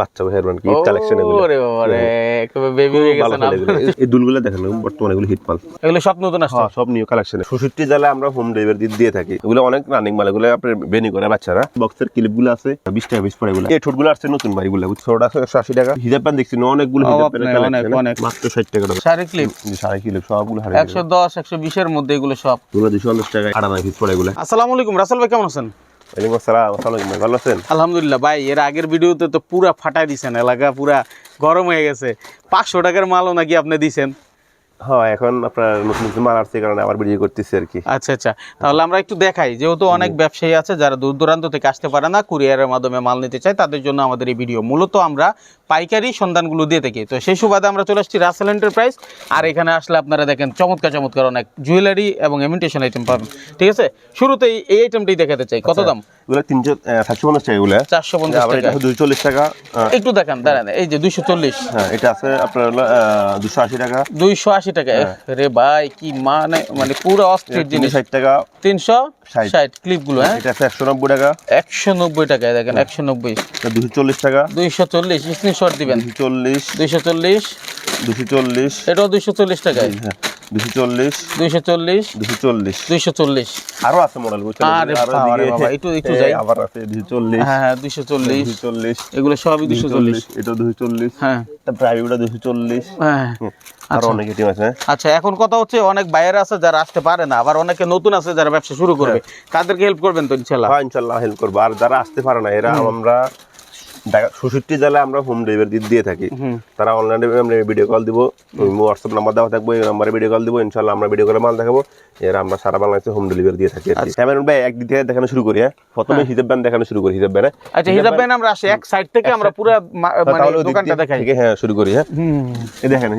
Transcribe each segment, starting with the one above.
বাচ্চা কালেকশন এগুলো? ওরে বাবা রে একেবারে বেবি হয়ে গেছে না এই দুলগুলো দেখেন বর্তমানে এগুলো হিট এগুলো সব নতুন আসছে? হ্যাঁ সব নিউ কালেকশন আমরা হোম ডেলিভারি দিয়ে থাকি। এগুলো অনেক রানিং মাল এগুলো আপনার বেনি করে বাচ্চারা। বক্সের ক্লিপগুলো আছে বিশ টাকা পিস পড়ে এগুলো। এই আসছে নতুন ভাই এগুলো। টাকা। হিজাব প্যান্ট দেখছি অনেকগুলো হিজাব আপনি প্যান্টের অনেক, অনেক। মাত্র ষাট টাকা দাম শাড়ি ক্লিপ সাড়ে কিলো সবগুলো হারে একশো দশ একশো বিশের মধ্যে এগুলো সব। এগুলো টাকা আড়ানা পিস পড়ে এগুলো। আসসালামু আলাইকুম রাসেল ভাই কেমন আছেন? আলহামদুলিল্লাহ, ভাই, এর আগের ভিডিওতে তো পুরা ফাটাই দিছেন, এলাকা পুরা গরম হয়ে গেছে। পাঁচশো টাকার মালও নাকি আপনি দিছেন? হ্যাঁ এখন আপনার নতুন নতুন মাল আসছে কারণে আবার ভিডিও করতেছি আর কি। আচ্ছা আচ্ছা। তাহলে আমরা একটু দেখাই যেহেতু অনেক ব্যবসায়ী আছে যারা দূর দূরান্ত থেকে আসতে পারে না কুরিয়ারের মাধ্যমে মাল নিতে চায় তাদের জন্য আমাদের এই ভিডিও। মূলত আমরা পাইকারি সন্ধানগুলো দিয়ে থাকি। তো সেই সুবাদে আমরা চলে আসছি রাসেল এন্টারপ্রাইজ আর এখানে আসলে আপনারা দেখেন চমৎকার চমৎকার অনেক জুয়েলারি এবং ইমিটেশন আইটেম পাবেন। ঠিক আছে? শুরুতেই এই আইটেমটাই দেখাতে চাই। কত দাম? এগুলো তিনশো সাতশো পঞ্চাশ টাকা এগুলো। চারশো পঞ্চাশ আবার এটা দুশো চল্লিশ টাকা একটু দেখান দাঁড়ান এই যে দুইশো চল্লিশ। হ্যাঁ এটা আছে আপনার হলো দুশো আশি টাকা। দুইশো আশি টাকা। রে ভাই কি মানে মানে পুরো অস্থির জিনিস। ষাট টাকা। তিনশো ষাট। ক্লিপগুলো হ্যাঁ? এটা আছে একশো নব্বই টাকা। একশো নব্বই টাকায় দেখেন একশো নব্বই। দুশো চল্লিশ টাকা। দুইশো চল্লিশ স্ক্রিনশট দিবেন। চল্লিশ। দুইশো চল্লিশ। দুশো চল্লিশ। এটাও দুইশো চল্লিশ টাকায়। হ্যাঁ। দুশো চল্লিশ দুইশো চল্লিশ দুশো চল্লিশ দুইশো চল্লিশ আরও আছে মডেল আরে বাবা রে এদিকে- বাবা, একটু- একটু যাই। আবার আছে দুশো চল্লিশ হ্যাঁ হ্যাঁ দুইশো চল্লিশ চল্লিশ এগুলো সবই দুশো চল্লিশ চল্লিশ এটা দুশো চল্লিশ হ্যাঁ তারপরে দুশো চল্লিশ হ্যাঁ আরও অনেক এটিম আছে হ্যাঁ। আচ্ছা এখন কথা হচ্ছে অনেক বাইরে আছে যারা আসতে পারে না আবার অনেকে নতুন আছে যারা ব্যবসা শুরু করবে তাদেরকে হেল্প করবেন তো ইনশাল্লাহ হ্যাঁ ইনশাল্লাহ হেল্প করব আর যারা আসতে পারে না এরা আমরা ষষট্টি জেলায় আমরা হোম ডেলিভারি দিয়ে থাকি। তারা অনলাইনে আমরা ভিডিও কল দিব হোয়াটসঅ্যাপ নাম্বার দেওয়া থাকবে এই নাম্বারে ভিডিও কল দিব ইনশাল্লাহ আমরা ভিডিও করে মাল দেখাবো। এরা আমরা সারা বাংলাদেশে হোম ডেলিভারি দিয়ে থাকি ক্যামেরন ভাই একদিক থেকে দেখানো শুরু করি হ্যাঁ? প্রথমে হিসাব ব্যান দেখানো শুরু করি হিসাব ব্যানে আচ্ছা হিসাব বেন আমরা আসি এক সাইড থেকে আমরা পুরো মানে দোকানটা দেখাই। হ্যাঁ শুরু করি হ্যাঁ। এই দেখেন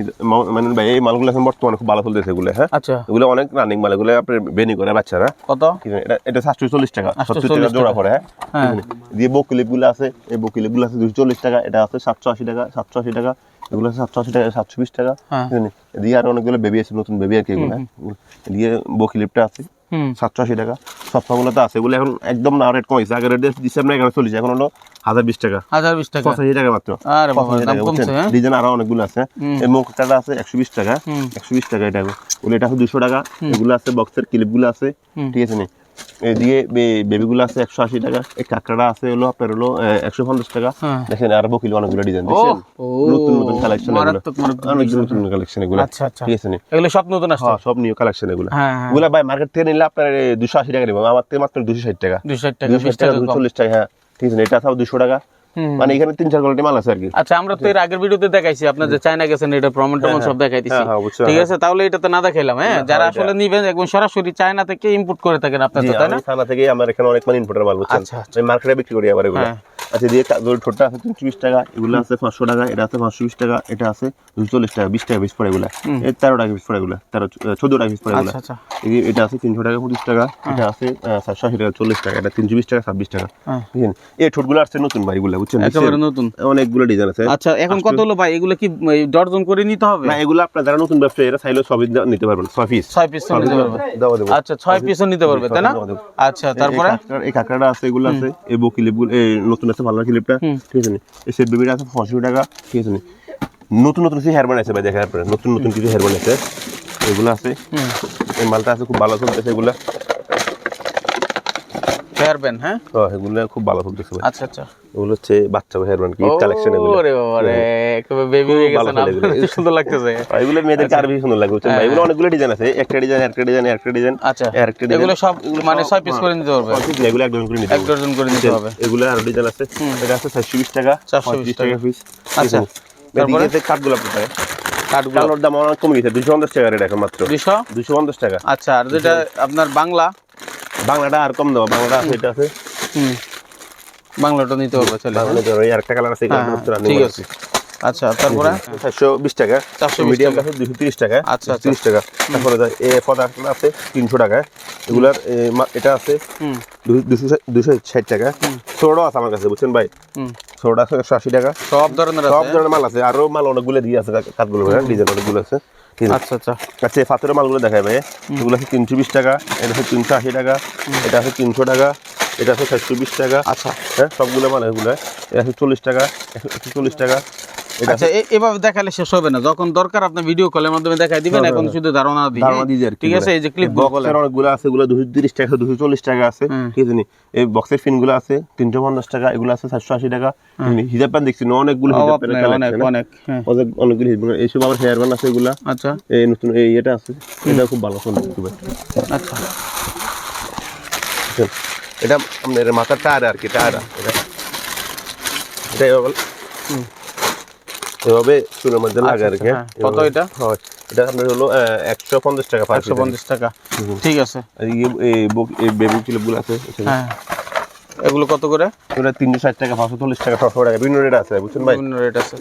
মানে ভাই এই মালগুলো এখন বর্তমানে খুব ভালো চলতেছে এগুলো হ্যাঁ? আচ্ছা। এগুলো অনেক রানিং মাল এগুলো আপনার বেনি করে বাচ্চারা। কত? এটা এটা সাতশো চল্লিশ টাকা সত্তর 840 টাকা জোড়া পড়ে হ্যাঁ? হ্যাঁ। দিয়ে বকুলিপগুলো আছে এই বকুলিপ গুলো আছে দুশো চল্লিশ টাকা এটা আছে সাতশো আশি টাকা সাতশো আশি টাকা এগুলো আছে সাতশো আশি টাকা সাতশো বিশ টাকা হ্যাঁ। দিয়ে আর অনেকগুলো বেবি আছে নতুন বেবি আর কি এগুলো হ্যাঁ? দিয়ে বকিলিপটা আছে সাতশো আশি টাকা তো আছে এগুলো এখন একদম না রেট কমেছে আগে রেট দিচ্ছে আমরা এখানে চল্লিশ এখন হলো হাজার বিশ টাকা। হাজার বিশ টাকা। পঁচাশি টাকা মাত্র? হ্যাঁ? ডিজাইন আরও অনেকগুলো আছে এই মুখ আছে একশো বিশ টাকা একশো বিশ টাকা এটা ওগুলো এটা দুশো টাকা এগুলো আছে বক্সের ক্লিপগুলো আছে ঠিক আছে নি? এদিকে বেবিগুলো আছে একশো আশি টাকা এই কাঁকড়া আছে হলো আপনার হলো একশো পঞ্চাশ টাকা। হ্যাঁ। দেখেন আরবো কিলো অনেকগুলো ডিজাইন দেখছেন? নতুন নতুন কালেকশন অনেক নতুন কালেকশন এগুলো। আচ্ছা, আচ্ছা। ঠিক আছে এগুলো সব নতুন আসছে? হ্যাঁ সব নিউ কালেকশন এগুলো। হ্যাঁ। এগুলো ভাই মার্কেট থেকে নিলে আপনার দুশো আশি টাকা নেব। আমার থেকে মাত্র দুশো ষাট টাকা। দুশো ষাট টাকা দুশো। চল্লিশ টাকা হ্যাঁ। ঠিক আছে এটা সব দুশো টাকা। মানে এখানে তিন চার কোয়ালিটি মাল আছে আর কি। আচ্ছা আমরা তো এর আগের ভিডিওতে দেখাইছি আপনার যে চায়না গেছেন এটা প্রমোট টমন সব দেখাইতেছি। হ্যাঁ, হ্যাঁ, ঠিক হ্যাঁ। আছে তাহলে এটা তো না দেখাইলাম হ্যাঁ? যারা আসলে নিবেন একদম সরাসরি চায়না থেকে ইম্পোর্ট করে থাকেন আপনার তাই না? আমি থেকে আমরা এখানে অনেক মানে ইম্পোর্টার মাল বুঝছেন। আচ্ছা, আমি মার্কেটে বিক্রি করি আবার এগুলো। হ্যাঁ। আচ্ছা দিয়ে ঠোঁটটা আছে তিনশো বিশ টাকা এগুলো আছে পাঁচশো টাকা এটা আছে পাঁচশো বিশ টাকা এটা আছে দুশো চল্লিশ টাকা বিশ টাকা পিস পড়ে এগুলো। তেরো টাকা পিস পড়ে এগুলো তেরো চোদ্দ টাকা পিস পড়ে এগুলো। আচ্ছা আচ্ছা। এটা আছে তিনশো টাকা পঁচিশ টাকা এটা আছে সাতশো আশি টাকা চল্লিশ টাকা এটা তিনশো বিশ টাকা ছাব্বিশ টাকা। হ্যাঁ। বুঝছেন এই ঠোঁটগুলো আসছে নতুন ভাই এগুলো বুঝছেন? একেবারে নতুন। অনেকগুলো ডিজাইন আছে। আচ্ছা এখন কত হলো ভাই? এগুলো কি ডর্জন করে নিতে হবে? না এগুলো আপনার যারা নতুন ব্যবসায়ী এরা চাইলেও সবই নিতে পারবেন ছয় পিস ছয় পিস নিতে আচ্ছা ছয় পিসও নিতে পারবে তাই না? আচ্ছা তারপরে? এই কাঁকড়া- কাঁকড়াটা আছে এগুলো আছে এই বো ক্লিপগুলো এই নতুন আছে ভালো ক্লিপটা ঠিক আছে নি? এই সেট বেবিটা আছে পঁয়ষট্টি টাকা ঠিক আছে নি? নতুন নতুন কিছু হেয়ার বানাইছে ভাই দেখা আপনার নতুন নতুন কিছু হেয়ার বানাইছে। এগুলো আছে। এই মালটা আছে খুব ভালো চলতেছে এগুলা। ব্যান্ড হ্যাঁ? এগুলো খুব ভালো ভাই আচ্ছা আচ্ছা। হচ্ছে বাচ্চা হেয়ার ব্যান্ড কি কালেকশন এগুলো। ওরে বাবা রে একেবারে বেবি হয়ে গেছে না। সুন্দর লাগতেছে। এগুলো মেয়েদেরকে আরও বেশি সুন্দর ভাই এগুলো অনেকগুলো ডিজাইন আছে একটা ডিজাইন একটা ডিজাইন একটা ডিজাইন আচ্ছা। একটা ডিজাইন এগুলো সব মানে ছয় পিস করে নিতে পারবে এগুলো করে নিতে এক ডজন করে নিতে হবে। এগুলো আরও ডিজাইন আছে। এটা আছে চারশো বিশ টাকা। 420 টাকা পিস আচ্ছা। তারপরে? কাঠগুলো আপনার দাম অনেক কমে গেছে দুশো পঞ্চাশ টাকা রেট এখন মাত্র। দুইশো দুশো পঞ্চাশ টাকা। আচ্ছা আর যেটা আপনার বাংলা বাংলাটা আর কম দেওয়া বাংলাটা আছে এটা আছে। হুম। বাংলাটা নিতে পারবে চলে বাংলাটা ওই আরেকটা কালার আছে হ্যাঁ, হ্যাঁ, ঠিক আছে। আচ্ছা তারপরে? চারশো বিশ টাকা। 420 মিডিয়াম আছে দুশো তিরিশ টাকা। আচ্ছা, আচ্ছা। তিরিশ টাকা। তারপরে এ পদার্থ আছে তিনশো টাকা। এগুলার এটা আছে দুশো ষাট- দুশো ষাট টাকা। ছোট আছে আমার কাছে বুঝছেন ভাই? ছোটটা আছে একশো আশি টাকা। সব ধরনের সব ধরনের মাল আছে আরও মাল অনেকগুলো দিয়ে আছে কাঠগুলো ডিজাইন অনেকগুলো আছে। আচ্ছা আচ্ছা। আচ্ছা এই পাথরের মালগুলো দেখায় ভাই। এগুলো আছে তিনশো বিশ টাকা এটা আছে তিনশো আশি টাকা এটা আছে তিনশো টাকা এটা আছে চারশো বিশ টাকা। আচ্ছা। হ্যাঁ সবগুলো মাল এগুলো। এটা আছে চল্লিশ টাকা একশো চল্লিশ টাকা। আচ্ছা এভাবে দেখালে শেষ হবে না। যখন দরকার আপনি ভিডিও কলের মাধ্যমে দেখাই দিবেন এখন শুধু ধারণা দিই ধারণা দিয়ে দিই আর ঠিক আছে এই যে ক্লিপ বক্সের অনেকগুলো আছে এগুলো দুশো তিরিশ টাকা দুশো চল্লিশ টাকা আছে ঠিক আছে এই বক্সের ফিনগুলো আছে তিনশো পঞ্চাশ টাকা এগুলো আছে চারশো আশি টাকা। হিজাব প্যান্ট দেখছি অনেকগুলো হিজাব অনেক প্যান্টের অনেক অনেক হ্যাঁ। অনেক অনেকগুলো হিজাব প্যান্ট। এইসব আবার হেয়ার ব্যান্ড আছে এগুলা। আচ্ছা। এই নতুন এই এটা আছে এটা খুব ভালো ফোন আচ্ছা। এটা আপনার মাথার টায়ার আর কি টায়ার এটা। এটা এভাবে চুলের মধ্যে লাগে আর কি হ্যাঁ। কত এটা? এটা আপনার হলো একশো পঞ্চাশ টাকা একশো পঞ্চাশ টাকা। ঠিক আছে। এই- বেবি ক্লিপগুলো আছে হ্যাঁ। এগুলো কত করে? তিনশো ষাট টাকা পাঁচশো চল্লিশ টাকা টাকা। বিভিন্ন রেট আছে বুঝছেন ভাই? বিভিন্ন রেট আছে।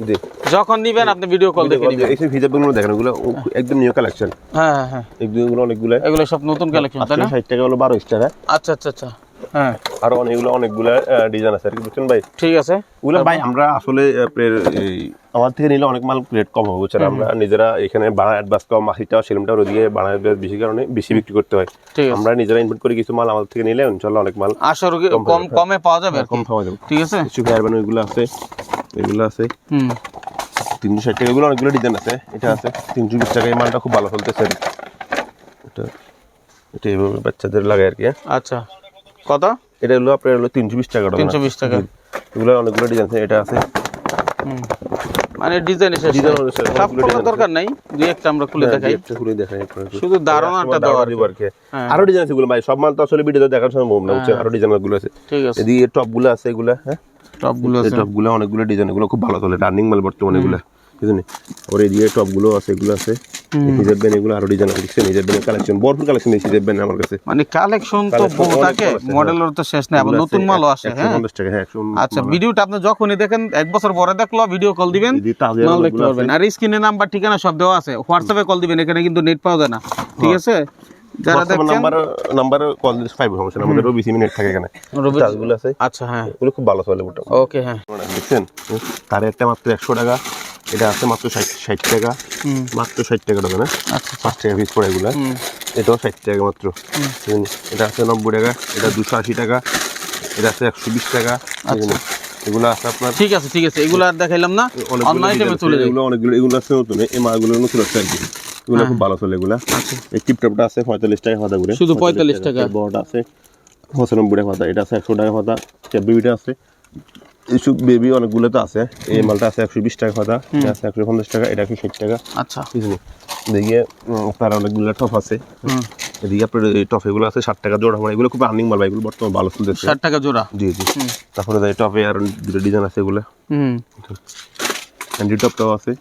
যখন নিবেন আপনি ভিডিও কল দেখে নিবেন। এইসব হিজাবগুলো দেখেন ওগুলো একদম নিউ কালেকশন হ্যাঁ হ্যাঁ হ্যাঁ। এগুলো অনেকগুলো। এগুলো সব নতুন কালেকশন তাই না? ষাট টাকা হলো বারো টাকা আচ্ছা আচ্ছা আচ্ছা। হ্যাঁ। আর অনেকগুলো অনেকগুলো ডিজাইন আছে আর কি বুঝছেন ভাই? ঠিক আছে। ওগুলো ভাই আমরা আসলে আমার থেকে নিলে অনেক মাল রেট কম হবে বুঝছেন? আমরা নিজেরা এখানে ভাড়া অ্যাডভান্স কম মাসিটাও সেলিমটাও ওদিকে ভাড়া advance বেশি কারণে বেশি বিক্রি করতে হয়। আমরা নিজেরা ইনভেস্ট করি কিছু মাল আমাদের থেকে নিলে ইনশাল্লাহ অনেক মাল আশা রোগী কম কমে পাওয়া যাবে কম খাওয়া যাবে। ঠিক আছে? কিছু হেয়ার ব্যান্ড ওইগুলো আছে এগুলো আছে। হুম। তিনশো ষাট টাকা এগুলো অনেকগুলো ডিজাইন আছে এটা আছে। তিনশো বিশ টাকা এই মালটা খুব ভালো চলতেছে এটা এটা এইভাবে বাচ্চাদের লাগে আর কি হ্যাঁ। আচ্ছা। কত? এটা হলো আপনার হলো তিনশো বিশ টাকা 320 টাকা। এগুলো অনেকগুলো ডিজাইন আছে এটা আছে। হুম। মানে ডিজাইন এসে অনুসারে সব খোলার দরকার নাই দুই একটা আমরা খুলে দেখাই। একটা খুলে দেখাই শুধু ধারণাটা দেওয়া আর কি। হ্যাঁ। আরও ডিজাইন আছে ভাই সব মাল তো আসলে ভিডিওতে দেখার সম্ভব না বুঝছেন? আরও ডিজাইনগুলো আছে। ঠিক আছে। এদিকে টপগুলো আছে এগুলা হ্যাঁ? টপগুলো আছে। টপগুলো অনেকগুলো ডিজাইন এগুলো খুব ভালো চলে রানিং মাল বর্তমানে এগুলো। বুঝলেন আবার এদিকে টপগুলো আছে এগুলো আছে। হিজাব ব্যান এগুলো আরও ডিজাইন আছে দেখছেন হিজাব ব্যানের কালেকশন ভরপুর কালেকশন এই হিজাব ব্যান আমার কাছে। মানে কালেকশন তো বহু থাকে মডেলের তো শেষ নেই আবার নতুন মালও আসে হ্যাঁ? টাকা হ্যাঁ আচ্ছা ভিডিওটা আপনি যখনই দেখেন এক বছর পরে দেখল ভিডিও কল দিবেন মাল দেখতে পারবেন। আর স্ক্রিনে নাম্বার ঠিকানা সব দেওয়া আছে হোয়াটসঅ্যাপে কল দিবেন এখানে কিন্তু নেট পাওয়া যায় না ঠিক আছে? যারা দেখছেন নাম্বার নাম্বার কল দিলে ফাইভ সমস্যা না, আমাদেরও বিশ মিনিট থাকে এখানে। রবি আছে। আচ্ছা হ্যাঁ। ওগুলো খুব ভালো চলে মোটামুটি ওকে হ্যাঁ। দেখছেন? তার একটা মাত্র একশো টাকা এটা আছে মাত্র ষাট ষাট টাকা। মাত্র ষাট টাকা টাকা না? আচ্ছা পাঁচ টাকা পিস পড়ে এগুলো। এটাও ষাট টাকা মাত্র। এটা আছে নব্বই টাকা এটা দুশো আশি টাকা এটা আছে একশো বিশ টাকা আচ্ছা। এগুলো আছে আপনার ঠিক আছে ঠিক আছে। এগুলো আর দেখাইলাম না। অন্য আইটেমে চলে আছে, যাই। এগুলো অনেকগুলো এগুলো আছে নতুন। এই মালগুলো নতুন আছে আর কি এগুলো খুব ভালো চলে এগুলা। আচ্ছা। এই টিপটপটা আছে পঁয়তাল্লিশ টাকা পাতা করে। শুধু 45 টাকা। বড়টা আছে পঁচানব্বই টাকা পাতা এটা আছে একশো টাকা পাতা বেবিটা আছে এইসব বেবি অনেকগুলো তো আছে। এই মালটা আছে একশো বিশ টাকা কথা আছে একশো পঞ্চাশ টাকা এটা একশো ষাট টাকা। আচ্ছা। বুঝলি? এদিকে আপনার অনেকগুলো টপ আছে। এদিকে আপনার এই টপ এগুলো আছে ষাট টাকা জোড়া মানে এগুলো খুব আর্নিং মাল এগুলো বর্তমানে ভালো চলতেছে। ষাট টাকা জোড়া? জি জি। তারপরে টপে আর দুটো ডিজাইন আছে এগুলো। হুম। হ্যান্ডি টপটাও আছে।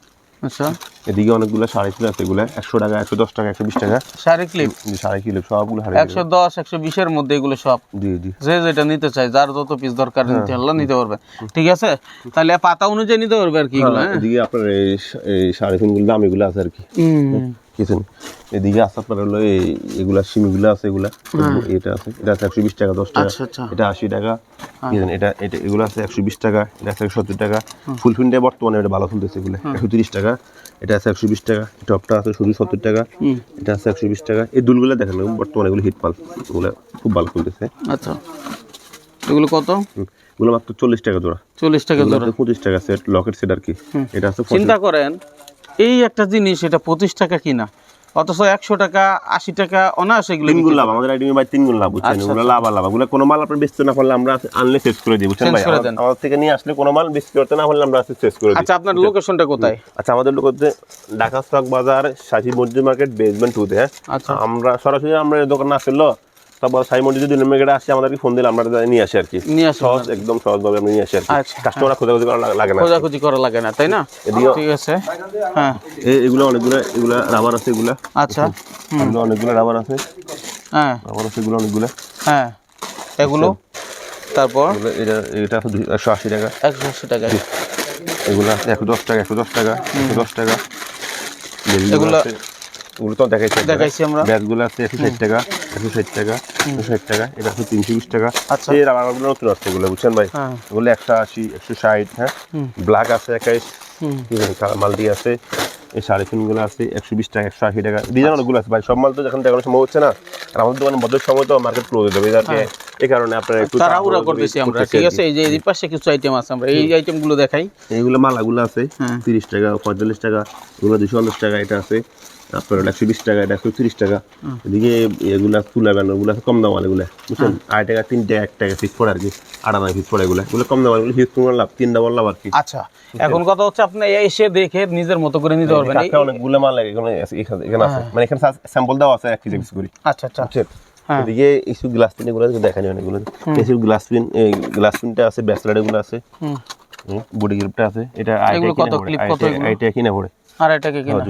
আচ্ছা। এদিকে অনেকগুলো সাড়ে কিলো আছে এগুলো একশো টাকা একশো দশ টাকা একশো বিশ টাকা। শাড়ি ক্লিপ শাড়ি সাড়ে কিলো সবগুলো একশো দশ একশো বিশের মধ্যে এগুলো সব। জি জি। যে যেটা নিতে চাই যার যত পিস দরকার নিতে হলে নিতে পারবে। ঠিক আছে? তাহলে পাতা অনুযায়ী নিতে পারবে আর কি এগুলো হ্যাঁ এদিকে আপনার এই শাড়ি ফুলগুলো দাম এগুলো আছে আর কি। হুম। কিছু নেই। এদিকে আছে আপনার হলো এগুলা সিমিগুলো আছে এগুলা। এটা আছে এটা আছে একশো বিশ টাকা দশ টাকা। আচ্ছা আচ্ছা। এটা আশি টাকা। কি এটা এটা এগুলো আছে একশো বিশ টাকা এটা আছে একশো সত্তর টাকা। ফুল ফিনটা বর্তমানে এটা ভালো চলতেছে এগুলো। একশো তিরিশ টাকা এটা আছে একশো বিশ টাকা। টপটা আছে শুধু সত্তর টাকা। এটা আছে একশো বিশ টাকা। এই দুলগুলো দেখেন বর্তমানে এগুলো হিট পাল। এগুলো খুব ভালো চলতেছে। আচ্ছা। এগুলো কত? এগুলো মাত্র চল্লিশ টাকা জোড়া। চল্লিশ টাকা জোড়া। পঁচিশ টাকা সেট লকেট সেট আর কি। এটা আছে চিন্তা করেন এই একটা জিনিস এটা পঁচিশ টাকা কিনা? অথচ একশো টাকা আশি টাকা অনায়াসে এগুলো তিন গুণ লাভ আমাদের আইটেমে ভাই তিন গুণ লাভ বুঝছেন? আচ্ছা, এগুলো লাভ আর লাভ। এগুলো কোনো মাল আপনি বেচতে না পারলে আমরা আনলে শেষ করে দিই বুঝছেন ভাই? আমাদের থেকে নিয়ে আসলে কোনো মাল বিক্রি করতে না পারলে আমরা শেষ করে দিই। আচ্ছা আপনার লোকেশনটা কোথায়? আচ্ছা আমাদের লোক হচ্ছে ঢাকা স্টক বাজার সাশি মসজিদ মার্কেট বেসমেন্ট টুতে হ্যাঁ? আচ্ছা। আমরা সরাসরি আমরা দোকানে আসলো তারপর সাই যদি নম্বর আসি আমাদেরকে ফোন দিলে আমরা নিয়ে আসি আর কি। নিয়ে আসুন সহজ একদম সহজভাবে আমরা নিয়ে আসি আর কি। আচ্ছা, কাস্টমার খোঁজাখুঁজি করা লাগে না। খোঁজাখুঁজি করা লাগে না তাই না? এদিকে- ঠিক আছে। হ্যাঁ। এগুলো অনেকগুলো এগুলো রাবার আছে এগুলো। আচ্ছা এগুলো অনেকগুলো রাবার আছে। হ্যাঁ। রাবার আছে এগুলো অনেকগুলো। হ্যাঁ। এগুলো তারপর? এটা এটা একশো আশি টাকা। একশো আশি টাকা। এগুলো আছে একশো দশ টাকা একশো দশ টাকা একশো দশ টাকা। এগুলো- আছে, তো দেখাইছি দেখাইছি আমরা। ব্যাগগুলো আছে একশো ষাট টাকা একশো ষাট টাকা ষাট টাকা এটা হচ্ছে তিনশো বিশ টাকা। আচ্ছা। এই রাবারগুলো নতুন আসছে এগুলো বুঝছেন ভাই? হ্যাঁ। এগুলো একশো আশি একশো ষাট হ্যাঁ? ব্ল্যাক আছে একাইশ হুম। আছে এই সাড়ে তিনগুলো আছে একশো বিশ টাকা একশো আশি টাকা। ডিজাইন অনেকগুলো আছে ভাই সব মাল তো যখন দেখানো সম্ভব হচ্ছে না। আর আমাদের দোকানে বদলের সময় তো মার্কেট ক্লোজ হয়ে যাবে যাতে এই কারণে আপনারা একটু তাড়াহুড়া করতেছি আমরা ঠিক আছে? এই যে এই পাশে কিছু আইটেম আছে আমরা এই আইটেমগুলো দেখাই। এইগুলো মালাগুলো আছে। তিরিশ টাকা পঁয়তাল্লিশ টাকা এগুলো দুশো পঞ্চাশ টাকা এটা আছে। আপনার একশো বিশ টাকা এটা একশো তিরিশ টাকা। এদিকে এগুলা তুলা ব্যানারগুলো আছে কম দাম এগুলো বুঝছেন? আড়াই টাকা তিন টাকা এক টাকা ফিক্স পড়ে আর কি আড়া টাকা ফিক্স পড়ে এগুলো। এগুলো কম দাম এগুলো হিউজ পরিমাণ লাভ তিন ডাবল লাভ আর কি। আচ্ছা এখন কথা হচ্ছে আপনি এসে দেখে নিজের মতো করে নিতে পারবেন। অনেকগুলো মাল এখানে এখানে আছে। মানে এখানে স্যাম্পল দেওয়া আছে এক কেজি করে। আচ্ছা আচ্ছা। হ্যাঁ। এদিকে ইস্যু গ্লাস পিন এগুলো দেখানি অনেকগুলো। ইস্যু গ্লাস পিন গ্লাস পিনটা আছে ব্যাসলেট এগুলো আছে। বডি গ্রিপটা আছে এটা আইটা কিনে পড়ে আর এটাকে কিনা।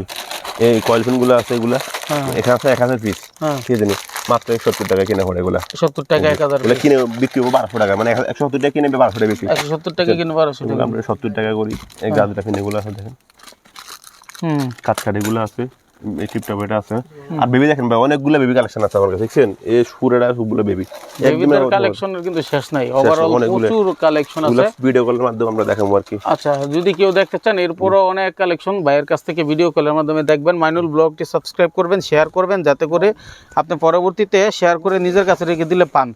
এই কয়েল পিনগুলো আছে এগুলা হ্যাঁ। এখানে আছে এক হাজার পিস হ্যাঁ। ঠিক আছে মাত্র সত্তর টাকা কিনে পড়ে এগুলা। সত্তর টাকা এক হাজার কিনে বিক্রি হব বারোশো টাকা মানে একশো সত্তর টাকা কিনে বারোশো টাকা বিক্রি একশো সত্তর টাকা কিনে বারোশো টাকা। আমরা সত্তর টাকা করি এই গাজরা কিনে এগুলো আছে দেখেন। হুম। কাঠ এগুলো আছে। এটা আছে। আর বেবি দেখেন ভাই অনেকগুলো বেবি কালেকশন আছে আমার কাছে দেখছেন? এই সুরেরা সবগুলো বেবি কালেকশনের কিন্তু শেষ নাই। ওভারঅল। প্রচুর কালেকশন আছে। ভিডিও কলের মাধ্যমে আমরা দেখাবো আর কি। আচ্ছা যদি কেউ দেখতে চান এরপরও অনেক কালেকশন ভাইয়ের কাছ থেকে ভিডিও কলের মাধ্যমে দেখবেন। মাইনুল ব্লগটি সাবস্ক্রাইব করবেন শেয়ার করবেন যাতে করে আপনি পরবর্তীতে শেয়ার করে নিজের কাছে রেখে দিলে পান।